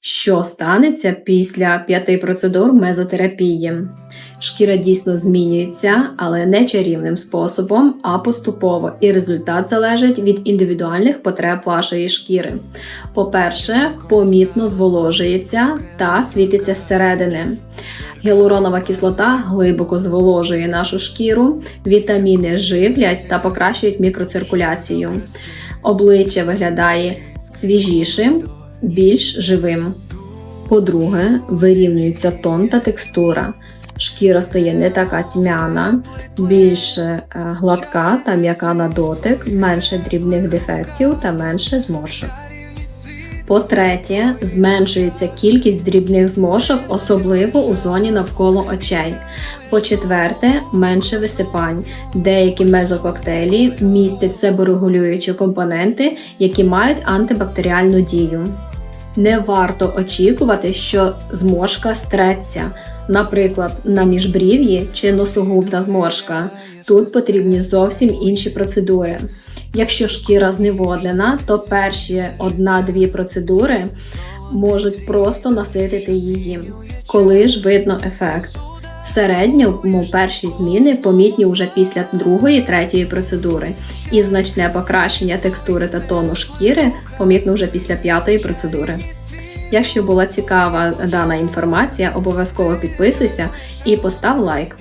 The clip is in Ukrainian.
Що станеться після п'яти процедур мезотерапії? Шкіра дійсно змінюється, але не чарівним способом, а поступово, і результат залежить від індивідуальних потреб вашої шкіри. По-перше, помітно зволожується та світиться зсередини. Гіалуронова кислота глибоко зволожує нашу шкіру, вітаміни живлять та покращують мікроциркуляцію. Обличчя виглядає свіжішим, більш живим. По-друге, вирівнюється тон та текстура. Шкіра стає не така тьмяна, більш е, гладка та м'яка на дотик, менше дрібних дефектів та менше зморшок. По-третє, зменшується кількість дрібних зморшок, особливо у зоні навколо очей. По-четверте, менше висипань. Деякі мезококтейлі містять себорегулюючі компоненти, які мають антибактеріальну дію. Не варто очікувати, що зморшка стреться, наприклад, на міжбрів'ї чи носогубна зморшка. Тут потрібні зовсім інші процедури. Якщо шкіра зневоднена, то перші одна-дві процедури можуть просто наситити її. Коли ж видно ефект? В середньому перші зміни помітні вже після другої, третьої процедури, і значне покращення текстури та тону шкіри помітно вже після п'ятої процедури. Якщо була цікава дана інформація, обов'язково підписуйся і постав лайк.